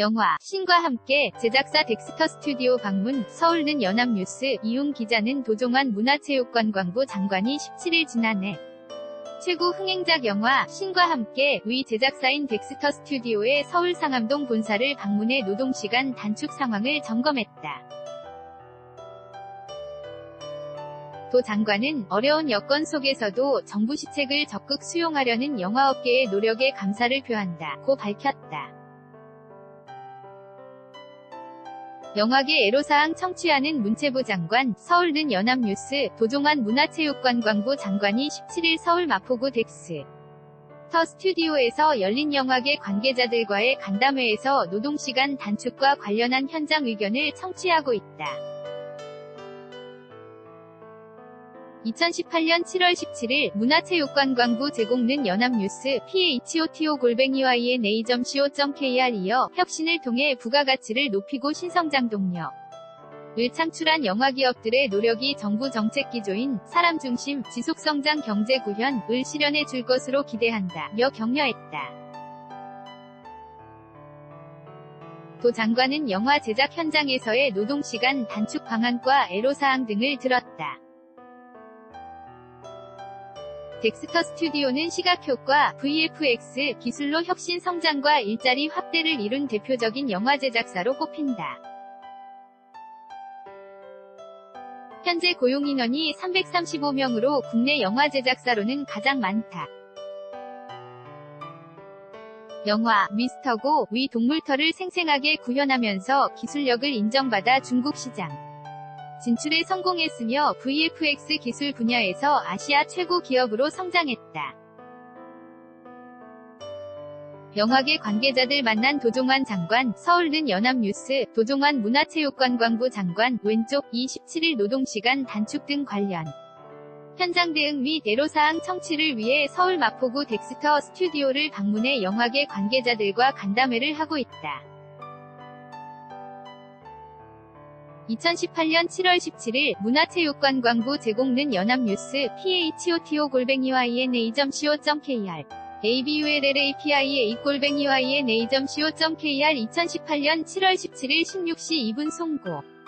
영화 신과 함께 제작사 덱스터 스튜디오 방문 서울는 연합뉴스 이용 기자는 도종환 문화체육관광부 장관이 17일 지난해 최고 흥행작 영화 신과 함께 위 제작사인 덱스터 스튜디오의 서울 상암동 본사를 방문해 노동시간 단축 상황을 점검했다. 도 장관은 어려운 여건 속에서도 정부 시책을 적극 수용하려는 영화업계의 노력에 감사를 표한다 고 밝혔다. 영화계 애로사항 청취하는 문체부 장관, 서울는 연합뉴스, 도종환 문화체육관 광부 장관이 17일 서울 마포구 덱스 터 스튜디오에서 열린 영화계 관계자들과의 간담회에서 노동시간 단축과 관련한 현장 의견을 청취하고 있다. 2018년 7월 17일 문화체육관광부 제공는 연합뉴스 photo-yna.co.kr 이어 혁신을 통해 부가가치를 높이고 신성장 동력 을 창출한 영화기업들의 노력이 정부 정책 기조인 사람 중심 지속성장 경제 구현을 실현해 줄 것으로 기대한다 며 격려했다. 도 장관은 영화 제작 현장에서의 노동시간 단축 방안과 애로사항 등을 들었다. 덱스터 스튜디오는 시각효과, VFX 기술로 혁신 성장과 일자리 확대를 이룬 대표적인 영화 제작사로 꼽힌다. 현재 고용 인원이 335명으로 국내 영화 제작사로는 가장 많다. 영화 미스터고 위 동물털을 생생하게 구현하면서 기술력을 인정받아 중국 시장 진출에 성공했으며 VFX 기술 분야에서 아시아 최고 기업으로 성장했다. 영화계 관계자들 만난 도종환 장관, 서울는 연합뉴스, 도종환 문화체육관광부 장관, 왼쪽 27일 노동시간 단축 등 관련 현장 대응 및 애로사항 청취를 위해 서울 마포구 덱스터 스튜디오를 방문해 영화계 관계자들과 간담회를 하고 있다. 2018년 7월 17일 문화체육관광부 제공는 연합뉴스 photo-yna.co.kr abullapia.co.kr 2018년 7월 17일 16시 2분 송고